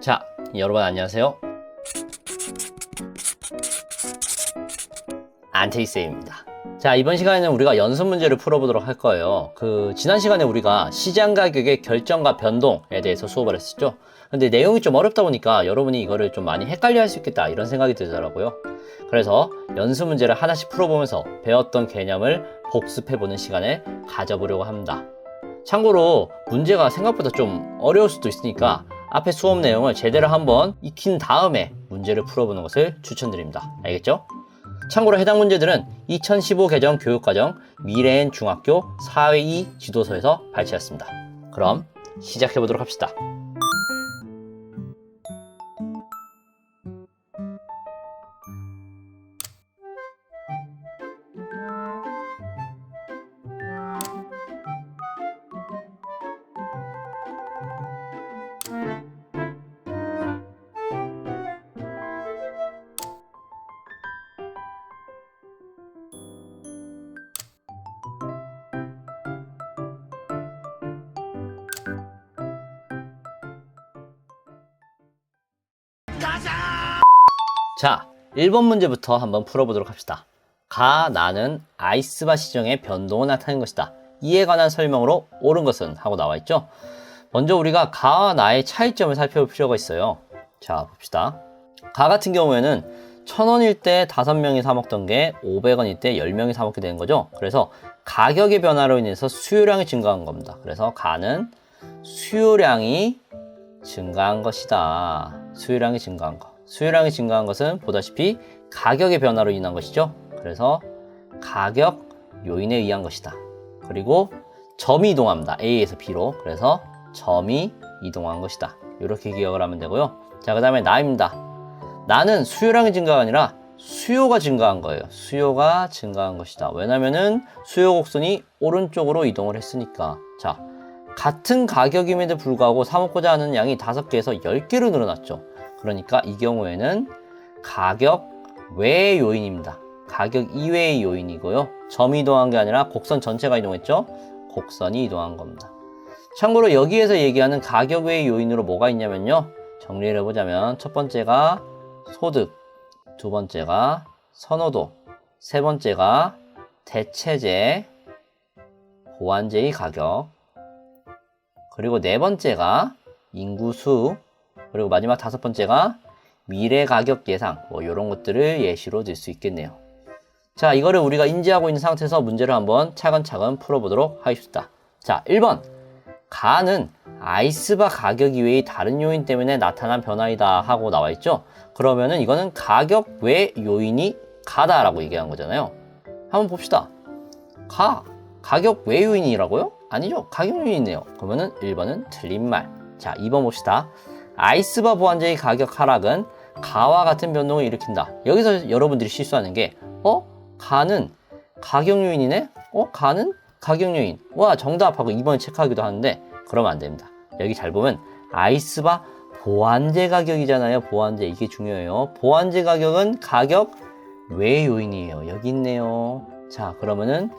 자, 여러분 안녕하세요. 안테이쌤입니다. 자, 이번 시간에는 우리가 연습 문제를 풀어보도록 할 거예요. 그, 지난 시간에 우리가 시장 가격의 결정과 변동에 대해서 수업을 했었죠. 근데 내용이 좀 어렵다 보니까 여러분이 이거를 좀 많이 헷갈려 할 수 있겠다, 이런 생각이 들더라고요. 그래서 연습 문제를 하나씩 풀어보면서 배웠던 개념을 복습해보는 시간을 가져보려고 합니다. 참고로 문제가 생각보다 좀 어려울 수도 있으니까 앞에 수업 내용을 제대로 한번 익힌 다음에 문제를 풀어보는 것을 추천드립니다. 알겠죠? 참고로 해당 문제들은 2015 개정 교육과정 미래엔 중학교 사회 2 지도서에서 발췌했습니다. 그럼 시작해보도록 합시다. 자, 1번 문제부터 한번 풀어보도록 합시다. 가, 나는 아이스바 시정의 변동을 나타낸 것이다. 이에 관한 설명으로 옳은 것은 하고 나와 있죠. 먼저 우리가 가와 나의 차이점을 살펴볼 필요가 있어요. 자, 봅시다. 가 같은 경우에는 1000원일 때 5명이 사 먹던 게 500원일 때 10명이 사 먹게 되는 거죠. 그래서 가격의 변화로 인해서 수요량이 증가한 겁니다. 그래서 가는 수요량이 증가한 것이다. 수요량이 증가한 것. 수요량이 증가한 것은 보다시피 가격의 변화로 인한 것이죠. 그래서 가격 요인에 의한 것이다. 그리고 점이 이동합니다. A에서 B로. 그래서 점이 이동한 것이다. 이렇게 기억을 하면 되고요. 자, 그 다음에 나입니다. 나는 수요량이 증가가 아니라 수요가 증가한 거예요. 수요가 증가한 것이다. 왜냐면은 수요 곡선이 오른쪽으로 이동을 했으니까. 자, 같은 가격임에도 불구하고 사 먹고자 하는 양이 5개에서 10개로 늘어났죠. 그러니까 이 경우에는 가격 외의 요인입니다. 가격 이외의 요인이고요. 점이 이동한 게 아니라 곡선 전체가 이동했죠. 곡선이 이동한 겁니다. 참고로 여기에서 얘기하는 가격 외의 요인으로 뭐가 있냐면요. 정리를 해보자면 첫 번째가 소득, 두 번째가 선호도, 세 번째가 대체재, 보완제의 가격, 그리고 네 번째가 인구수, 그리고 마지막 다섯 번째가 미래 가격 예상, 뭐 이런 것들을 예시로 들 수 있겠네요. 자, 이거를 우리가 인지하고 있는 상태에서 문제를 한번 차근차근 풀어보도록 하겠습니다. 자, 1번. 가는 아이스바 가격 이외의 다른 요인 때문에 나타난 변화이다 하고 나와 있죠? 그러면은 이거는 가격 외 요인이 가다라고 얘기한 거잖아요. 한번 봅시다. 가. 가격 외 요인이라고요? 아니죠. 가격 요인이네요. 그러면은 1번은 틀린 말. 자, 2번 봅시다. 아이스바 보완제의 가격 하락은 가와 같은 변동을 일으킨다. 여기서 여러분들이 실수하는 게, 어? 가는 가격 요인이네? 어? 가는 가격 요인. 와, 정답하고 2번 체크하기도 하는데, 그러면 안 됩니다. 여기 잘 보면, 아이스바 보완제 가격이잖아요. 보완제. 이게 중요해요. 보완제 가격은 가격 외 요인이에요. 여기 있네요. 자, 그러면은,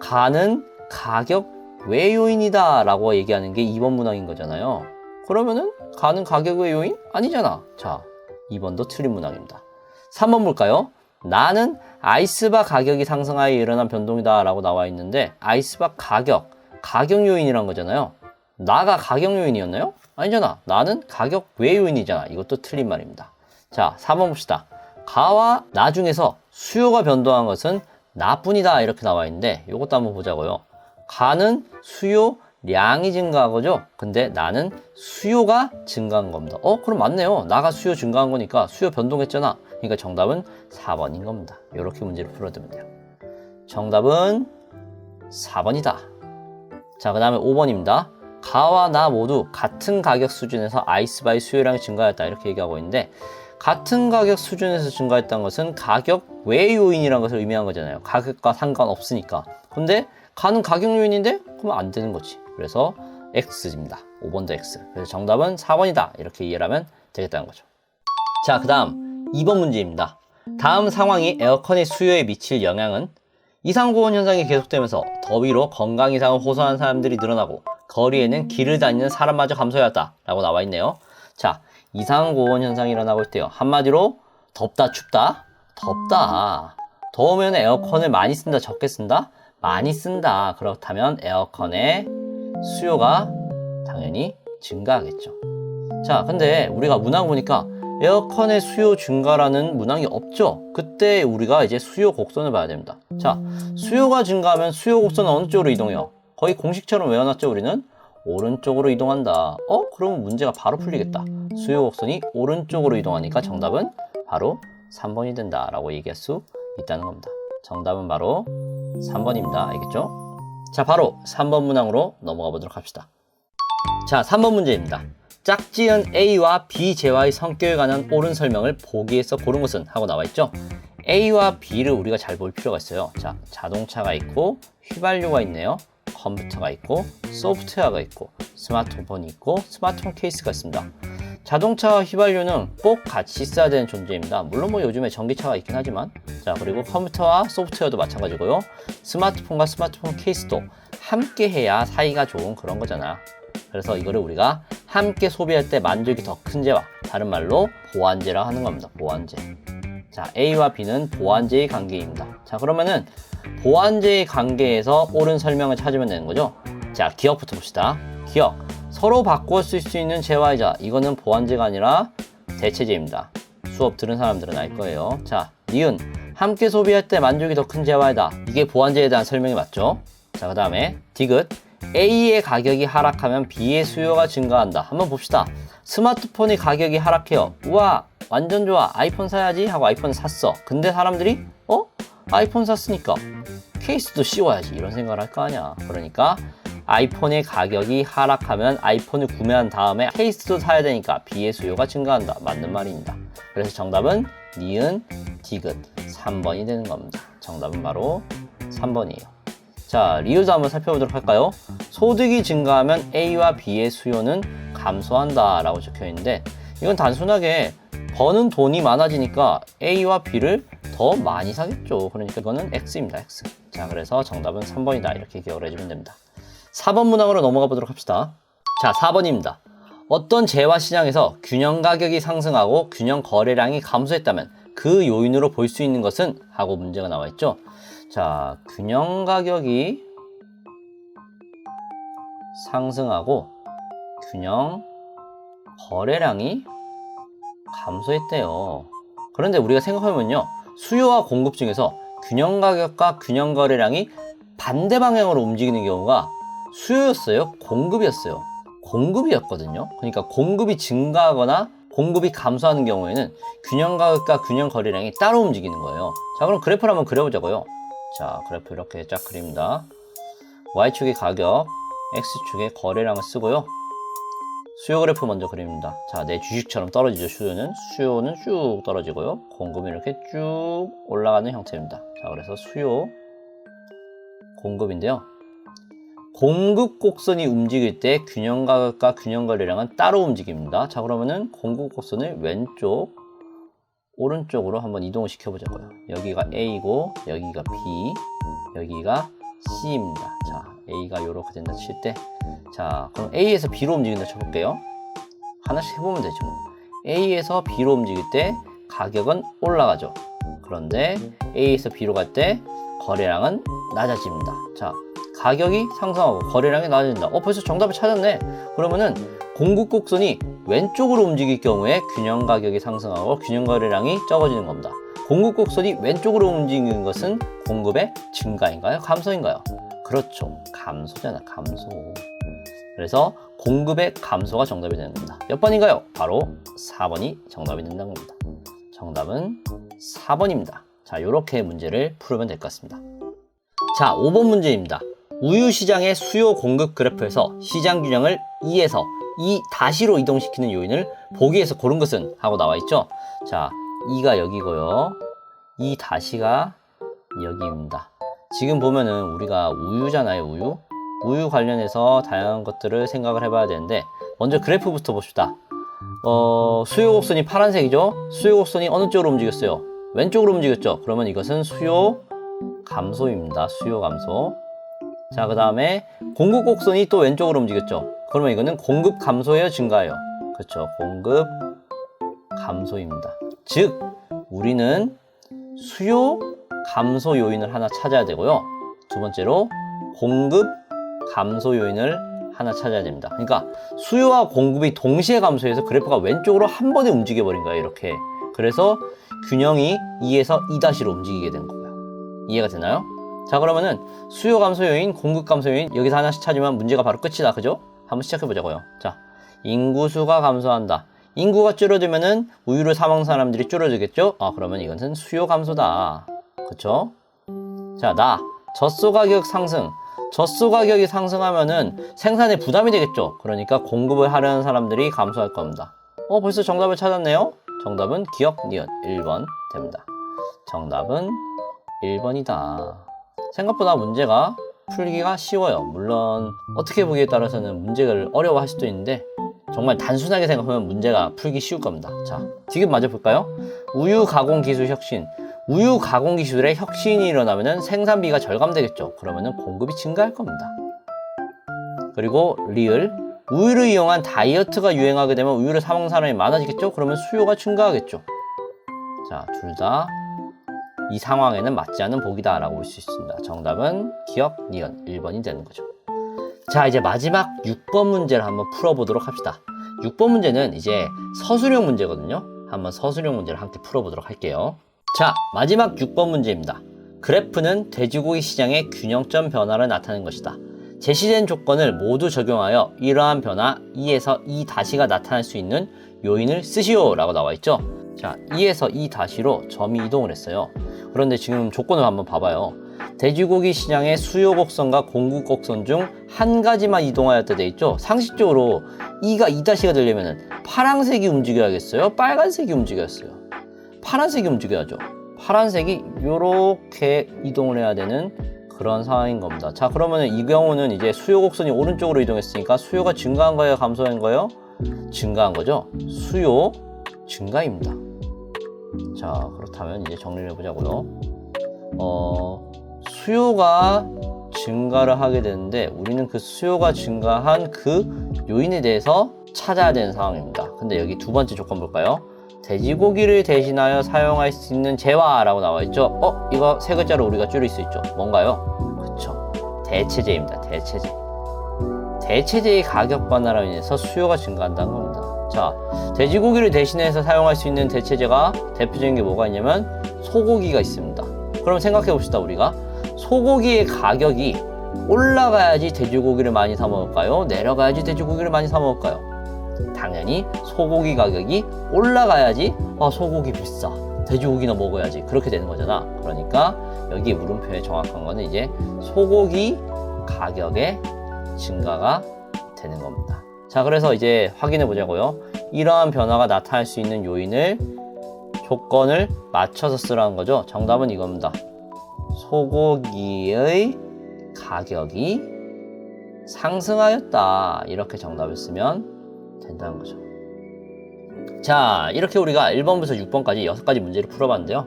가는 가격 외 요인이다 라고 얘기하는 게 2번 문항인 거잖아요. 그러면은 가는 가격 외 요인? 아니잖아. 자, 2번도 틀린 문항입니다. 3번 볼까요? 나는 아이스바 가격이 상승하여 일어난 변동이다 라고 나와 있는데 아이스바 가격, 가격 요인이란 거잖아요. 나가 가격 요인이었나요? 아니잖아. 나는 가격 외 요인이잖아. 이것도 틀린 말입니다. 자, 4번 봅시다. 가와 나 중에서 수요가 변동한 것은 나뿐이다 이렇게 나와 있는데 이것도 한번 보자고요. 가는 수요 량이 증가한 거죠. 근데 나는 수요가 증가한 겁니다. 어, 그럼 맞네요. 나가 수요 증가한 거니까 수요 변동했잖아. 그러니까 정답은 4번인 겁니다. 이렇게 문제를 풀어두면 돼요. 정답은 4번이다. 자, 그 다음에 5번입니다. 가와 나 모두 같은 가격 수준에서 아이스바의 수요량이 증가했다. 이렇게 얘기하고 있는데, 같은 가격 수준에서 증가했다는 것은 가격 외 요인이라는 것을 의미한 거잖아요. 가격과 상관없으니까. 근데 가는 가격 요인인데? 그러면 안 되는 거지. 그래서 X입니다. 5번도 X. 그래서 정답은 4번이다. 이렇게 이해를 하면 되겠다는 거죠. 자, 그 다음 2번 문제입니다. 다음 상황이 에어컨의 수요에 미칠 영향은 이상고온 현상이 계속되면서 더위로 건강 이상을 호소하는 사람들이 늘어나고 거리에는 길을 다니는 사람마저 감소해왔다 라고 나와 있네요. 자, 이상 고온 현상이 일어나고 있대요. 한마디로 덥다 춥다 덥다 더우면 에어컨을 많이 쓴다 적게 쓴다 많이 쓴다 그렇다면 에어컨의 수요가 당연히 증가하겠죠. 자, 근데 우리가 문항 보니까 에어컨의 수요 증가라는 문항이 없죠. 그때 우리가 이제 수요 곡선을 봐야 됩니다. 자, 수요가 증가하면 수요 곡선은 어느 쪽으로 이동해요? 거의 공식처럼 외워놨죠, 우리는? 오른쪽으로 이동한다. 어? 그러면 문제가 바로 풀리겠다. 수요 곡선이 오른쪽으로 이동하니까 정답은 바로 3번이 된다라고 얘기할 수 있다는 겁니다. 정답은 바로 3번입니다. 알겠죠? 자, 바로 3번 문항으로 넘어가 보도록 합시다. 자, 3번 문제입니다. 짝지은 A와 B 재화의 성격에 관한 옳은 설명을 보기에서 고른 것은 하고 나와 있죠. A와 B를 우리가 잘 볼 필요가 있어요. 자, 자동차가 있고 휘발유가 있네요. 컴퓨터가 있고 소프트웨어가 있고 스마트폰이 있고 스마트폰 케이스가 있습니다. 자동차와 휘발유는 꼭 같이 써야 되는 존재입니다. 물론 뭐 요즘에 전기차가 있긴 하지만 자 그리고 컴퓨터와 소프트웨어도 마찬가지고요. 스마트폰과 스마트폰 케이스도 함께 해야 사이가 좋은 그런 거잖아. 그래서 이거를 우리가 함께 소비할 때 만족이 더큰 재와 다른 말로 보완제라 하는 겁니다. 보완제. 자 A와 B는 보완제의 관계입니다. 자 그러면은 보완제의 관계에서 옳은 설명을 찾으면 되는 거죠. 자 기억부터 봅시다. 기억. 서로 바꿔 쓸 수 있는 재화이자 이거는 보완제가 아니라 대체제입니다. 수업 들은 사람들은 알 거예요. 자, 니은 함께 소비할 때 만족이 더 큰 재화이다. 이게 보완제에 대한 설명이 맞죠? 자, 그 다음에 디귿 A의 가격이 하락하면 B의 수요가 증가한다. 한번 봅시다. 스마트폰의 가격이 하락해요. 우와, 완전 좋아. 아이폰 사야지 하고 아이폰을 샀어. 근데 사람들이 어? 아이폰 샀으니까 케이스도 씌워야지 이런 생각을 할 거 아니야. 그러니까 아이폰의 가격이 하락하면 아이폰을 구매한 다음에 케이스도 사야 되니까 B의 수요가 증가한다. 맞는 말입니다. 그래서 정답은 니은 디귿 3번이 되는 겁니다. 정답은 바로 3번이에요. 자, 리을도 한번 살펴보도록 할까요? 소득이 증가하면 A와 B의 수요는 감소한다 라고 적혀 있는데 이건 단순하게 버는 돈이 많아지니까 A와 B를 더 많이 사겠죠. 그러니까 이거는 X입니다. X. 자, 그래서 정답은 3번이다. 이렇게 기억을 해주면 됩니다. 4번 문항으로 넘어가 보도록 합시다. 자, 4번입니다. 어떤 재화 시장에서 균형 가격이 상승하고 균형 거래량이 감소했다면 그 요인으로 볼 수 있는 것은 하고 문제가 나와 있죠. 자, 균형 가격이 상승하고 균형 거래량이 감소했대요. 그런데 우리가 생각해보면요. 수요와 공급 중에서 균형 가격과 균형 거래량이 반대 방향으로 움직이는 경우가 수요였어요? 공급이었어요? 공급이었거든요. 그러니까 공급이 증가하거나 공급이 감소하는 경우에는 균형 가격과 균형 거래량이 따로 움직이는 거예요. 자, 그럼 그래프를 한번 그려보자고요. 자, 그래프 이렇게 쫙 그립니다. Y축의 가격, X축의 거래량을 쓰고요. 수요 그래프 먼저 그립니다. 자, 내 주식처럼 떨어지죠, 수요는. 수요는 쭉 떨어지고요. 공급이 이렇게 쭉 올라가는 형태입니다. 자, 그래서 수요, 공급인데요. 공급 곡선이 움직일 때 균형 가격과 균형 거래량은 따로 움직입니다. 자, 그러면은 공급 곡선을 왼쪽, 오른쪽으로 한번 이동을 시켜보자고요. 여기가 A고, 여기가 B, 여기가 C입니다. 자, A가 이렇게 된다 칠 때, 자, 그럼 A에서 B로 움직인다 쳐볼게요. 하나씩 해보면 되죠. A에서 B로 움직일 때 가격은 올라가죠. 그런데 A에서 B로 갈 때 거래량은 낮아집니다. 자, 가격이 상승하고 거래량이 낮아진다. 어, 벌써 정답을 찾았네. 그러면은 공급 곡선이 왼쪽으로 움직일 경우에 균형 가격이 상승하고 균형 거래량이 적어지는 겁니다. 공급 곡선이 왼쪽으로 움직이는 것은 공급의 증가인가요? 감소인가요? 그렇죠. 감소잖아, 감소. 그래서 공급의 감소가 정답이 되는 겁니다. 몇 번인가요? 바로 4번이 정답이 된다는 겁니다. 정답은 4번입니다. 자, 이렇게 문제를 풀으면 될 것 같습니다. 자, 5번 문제입니다. 우유 시장의 수요 공급 그래프에서 시장 균형을 2에서 2 다시로 이동시키는 요인을 보기에서 고른 것은 하고 나와 있죠. 자, 2가 여기고요. 2 다시가 여기입니다. 지금 보면은 우리가 우유잖아요, 우유. 우유 관련해서 다양한 것들을 생각을 해봐야 되는데 먼저 그래프부터 봅시다. 어, 수요 곡선이 파란색이죠? 수요 곡선이 어느 쪽으로 움직였어요? 왼쪽으로 움직였죠? 그러면 이것은 수요 감소입니다. 수요 감소. 자, 그 다음에 공급 곡선이 또 왼쪽으로 움직였죠? 그러면 이거는 공급 감소예요? 증가예요? 그렇죠. 공급 감소입니다. 즉, 우리는 수요 감소 요인을 하나 찾아야 되고요. 두 번째로 공급 감소 요인을 하나 찾아야 됩니다. 그러니까 수요와 공급이 동시에 감소해서 그래프가 왼쪽으로 한 번에 움직여 버린 거예요. 이렇게. 그래서 균형이 2에서 2-로 움직이게 된 거고요. 이해가 되나요? 자, 그러면은 수요 감소 요인, 공급 감소 요인 여기서 하나씩 찾으면 문제가 바로 끝이다. 그죠? 한번 시작해 보자고요. 자, 인구수가 감소한다. 인구가 줄어들면은 우유를 사 먹는 사람들이 줄어들겠죠? 아, 그러면 이것은 수요 감소다. 그쵸? 자, 나 젖소 가격 상승. 젖소 가격이 상승하면은 생산에 부담이 되겠죠. 그러니까 공급을 하려는 사람들이 감소할 겁니다. 어, 벌써 정답을 찾았네요. 정답은 기억 니은 1번 됩니다. 정답은 1번이다. 생각보다 문제가 풀기가 쉬워요. 물론 어떻게 보기에 따라서는 문제를 어려워할 수도 있는데 정말 단순하게 생각하면 문제가 풀기 쉬울 겁니다. 자, 디귿 맞아 볼까요? 우유 가공 기술 혁신. 우유 가공 기술의 혁신이 일어나면은 생산비가 절감되겠죠. 그러면은 공급이 증가할 겁니다. 그리고 리을 우유를 이용한 다이어트가 유행하게 되면 우유를 사 먹는 사람이 많아지겠죠. 그러면 수요가 증가하겠죠. 자, 둘 다 이 상황에는 맞지 않는 복이다라고 볼 수 있습니다. 정답은 기억 니은 1번이 되는 거죠. 자, 이제 마지막 6번 문제를 한번 풀어보도록 합시다. 6번 문제는 이제 서술형 문제거든요. 한번 서술형 문제를 함께 풀어보도록 할게요. 자, 마지막 6번 문제입니다. 그래프는 돼지고기 시장의 균형점 변화를 나타낸 것이다. 제시된 조건을 모두 적용하여 이러한 변화 2에서 2 다시가 나타날 수 있는 요인을 쓰시오 라고 나와 있죠. 자, 2에서 2 다시로 점이 이동을 했어요. 그런데 지금 조건을 한번 봐봐요. 돼지고기 시장의 수요 곡선과 공급 곡선 중 한 가지만 이동하였다 돼 있죠. 상식적으로 2가 2 다시가 되려면 파란색이 움직여야겠어요. 빨간색이 움직였어요. 파란색이 움직여야죠. 파란색이 이렇게 이동을 해야 되는 그런 상황인 겁니다. 자, 그러면 이 경우는 이제 수요 곡선이 오른쪽으로 이동했으니까 수요가 증가한 거예요, 감소한 거예요? 증가한 거죠. 수요 증가입니다. 자, 그렇다면 이제 정리를 해보자고요. 어, 수요가 증가를 하게 되는데 우리는 그 수요가 증가한 그 요인에 대해서 찾아야 되는 상황입니다. 근데 여기 두 번째 조건 볼까요? 돼지고기를 대신하여 사용할 수 있는 재화라고 나와 있죠. 어, 이거 세 글자로 우리가 줄일 수 있죠. 뭔가요? 그쵸. 대체제입니다. 대체제. 대체제의 가격 변화로 인해서 수요가 증가한다는 겁니다. 자, 돼지고기를 대신해서 사용할 수 있는 대체제가 대표적인 게 뭐가 있냐면 소고기가 있습니다. 그럼 생각해 봅시다, 우리가. 소고기의 가격이 올라가야지 돼지고기를 많이 사 먹을까요? 내려가야지 돼지고기를 많이 사 먹을까요? 당연히 소고기 가격이 올라가야지 아 소고기 비싸 돼지고기나 먹어야지 그렇게 되는 거잖아 그러니까 여기 물음표에 정확한 거는 이제 소고기 가격의 증가가 되는 겁니다 자 그래서 이제 확인해 보자고요 이러한 변화가 나타날 수 있는 요인을 조건을 맞춰서 쓰라는 거죠 정답은 이겁니다 소고기의 가격이 상승하였다 이렇게 정답을 쓰면 된다는 거죠. 자, 이렇게 우리가 1번부터 6번까지 6가지 문제를 풀어봤는데요.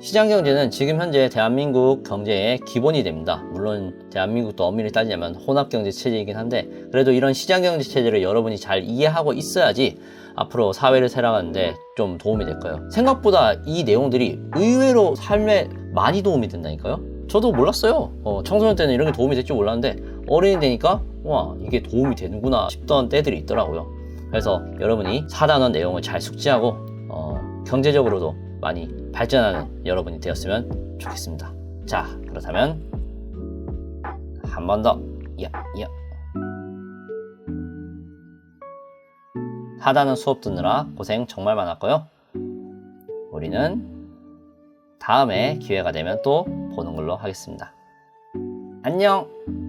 시장 경제는 지금 현재 대한민국 경제의 기본이 됩니다. 물론 대한민국도 엄밀히 따지자면 혼합 경제 체제이긴 한데 그래도 이런 시장 경제 체제를 여러분이 잘 이해하고 있어야지 앞으로 사회를 살아가는데 좀 도움이 될 거예요. 생각보다 이 내용들이 의외로 삶에 많이 도움이 된다니까요. 저도 몰랐어요. 어, 청소년 때는 이런 게 도움이 될 줄 몰랐는데 어른이 되니까 와 이게 도움이 되는구나 싶던 때들이 있더라고요. 그래서 여러분이 4단원 내용을 잘 숙지하고 어, 경제적으로도 많이 발전하는 여러분이 되었으면 좋겠습니다. 자, 그렇다면 한 번 더. 야, 야. 하단은 수업 듣느라 고생 정말 많았고요. 우리는 다음에 기회가 되면 또 보는 걸로 하겠습니다. 안녕!